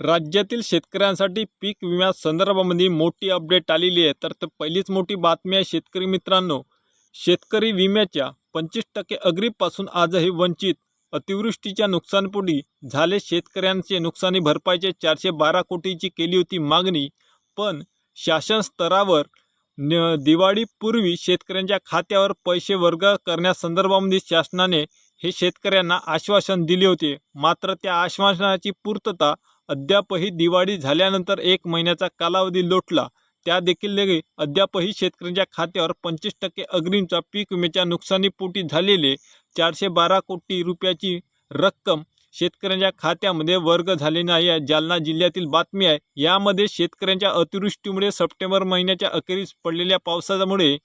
राज्यातील शेतकऱ्यांसाठी पीक विम्या संदर्भामध्ये मोठी अपडेट आलेली आहे. तर पहिलीच मोठी बातमी आहे शेतकरी मित्रांनो. शेतकरी विम्याच्या पंचवीस टक्के अग्रीपासून आजही वंचित अतिवृष्टीच्या नुकसानपोटी झाले शेतकऱ्यांचे नुकसानी भरपाईचे चारशे बारा कोटीची केली होती मागणी. पण शासन स्तरावर न दिवाळीपूर्वी शेतकऱ्यांच्या खात्यावर पैसे वर्ग करण्यासंदर्भामध्ये शासनाने हे शेतकऱ्यांना आश्वासन दिले होते. मात्र त्या आश्वासनाची पूर्तता अद्यापही दिवाळी झाल्यानंतर एक महिन्याचा कालावधी लोटला. त्या देखील लगे अद्यापही शेतकऱ्यांच्या खात्यावर पंचवीस टक्के अग्रिमचा पीक विम्याच्या नुकसानीपोटी झालेले चारशे बारा कोटी रुपयाची रक्कम शेतकऱ्यांच्या खात्यामध्ये वर्ग झाले नाही आहे. जालना जिल्ह्यातील बातमी आहे यामध्ये शेतकऱ्यांच्या अतिवृष्टीमुळे सप्टेंबर महिन्याच्या अखेरीस पडलेल्या पावसामुळे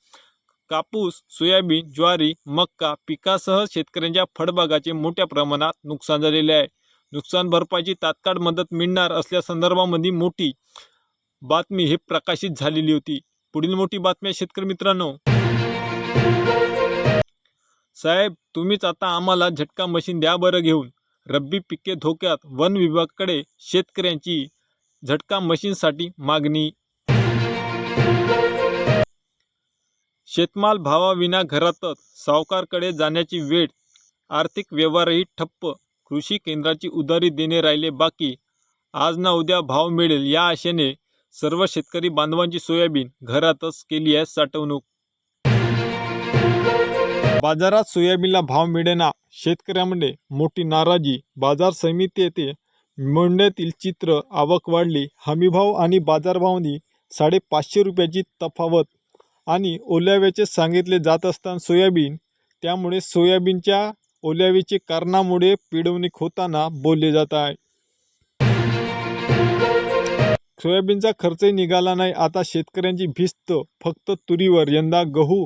कापूस सोयाबीन ज्वारी मक्का पिकासह शेतकऱ्यांच्या फळबागाचे मोठ्या प्रमाणात नुकसान झालेले आहे. नुकसान भरपाईची तात्काळ मदत मिळणार असल्यासंदर्भामध्ये मोठी बातमी हे प्रकाशित झालेली होती. पुढील मोठी बातमी शेतकरी मित्रांनो. साहेब तुम्हीच आता आम्हाला झटका मशीन द्या बरं घेऊन. रब्बी पिके धोक्यात. वन विभागाकडे शेतकऱ्यांची झटका मशीनसाठी मागणी. शेतमाल भावाविना घरातच. सावकारकडे जाण्याची वेळ. आर्थिक व्यवहारही ठप्प. कृषी केंद्राची उधारी देणे राहिले बाकी. आज ना उद्या भाव मिळेल या आशेने सर्व शेतकरी बांधवांची सोयाबीन घरातच केली आहे साठवणूक. बाजारात सोयाबीनला भाव मिळेना शेतकऱ्यामध्ये मोठी नाराजी. बाजार समिती येथे मोंड्यातील चित्र आवक वाढली. हमीभाव आणि बाजारभावनी साडेपाचशे रुपयाची तफावत आणि ओल्याव्याचे सांगितले जात असताना सोयाबीन त्यामुळे सोयाबीनच्या ओल्यावीचे कारणामुळे पिळवणूक होताना बोलले जात आहे. सोयाबीनचा खर्चही निघाला नाही. आता शेतकऱ्यांची भिस्त फक्त तुरीवर. यंदा गहू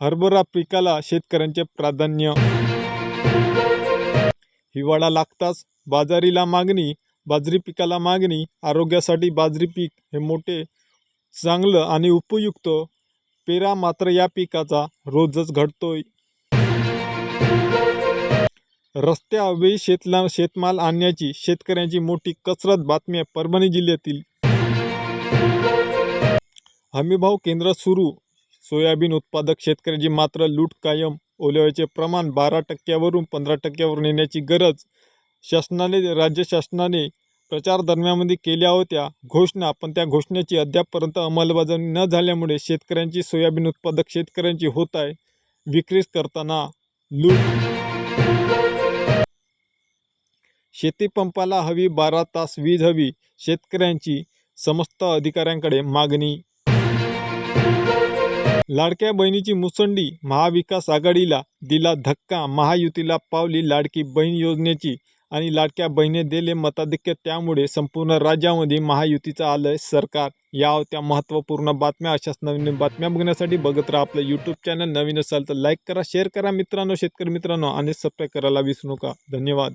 हरभरा पिकाला शेतकऱ्यांचे प्राधान्य. हिवाळा लागताच बाजारीला मागणी बाजरी पिकाला मागणी. आरोग्यासाठी बाजरी पीक हे मोठे चांगलं आणि उपयुक्त पेरा मात्र या पिकाचा रोजच घडतोय. रस्त्याअभावी शेतला शेतमाल आणण्याची शेतकऱ्यांची मोठी कसरत बातमी आहे परभणी जिल्ह्यातील. हमीभाव केंद्र सुरू. सोयाबीन उत्पादक शेतकऱ्याची मात्र लूट कायम. ओल्याव्याचे प्रमाण बारा टक्क्यावरून पंधरा टक्क्यावर नेण्याची गरज शासनाने राज्य शासनाने प्रचार दरम्यानमध्ये केल्या होत्या घोषणा. पण त्या घोषणेची अद्यापपर्यंत अंमलबजावणी न झाल्यामुळे शेतकऱ्यांची सोयाबीन उत्पादक शेतकऱ्यांची होत आहे. विक्रीस करताना लूट शेतीपंपाला हवी बारा तास वीज हवी शेतकऱ्यांची समस्त अधिकाऱ्यांकडे मागणी. लाडक्या बहिणीची मुसंडी महाविकास आघाडीला दिला धक्का महायुतीला पावली लाडकी बहीण योजनेची आणि लाडक्या बहिणी दिले मताधिक्य त्यामुळे संपूर्ण राज्यामध्ये महायुतीचं आलंय सरकार. या होत्या महत्त्वपूर्ण बातम्या. अशाच नवीन बातम्या बघण्यासाठी बघत राहा आपलं यूट्यूब चॅनल नवीन असाल तर लाईक करा शेअर करा मित्रांनो शेतकरी मित्रांनो आणि सबस्क्राईब करायला विसरू नका. धन्यवाद.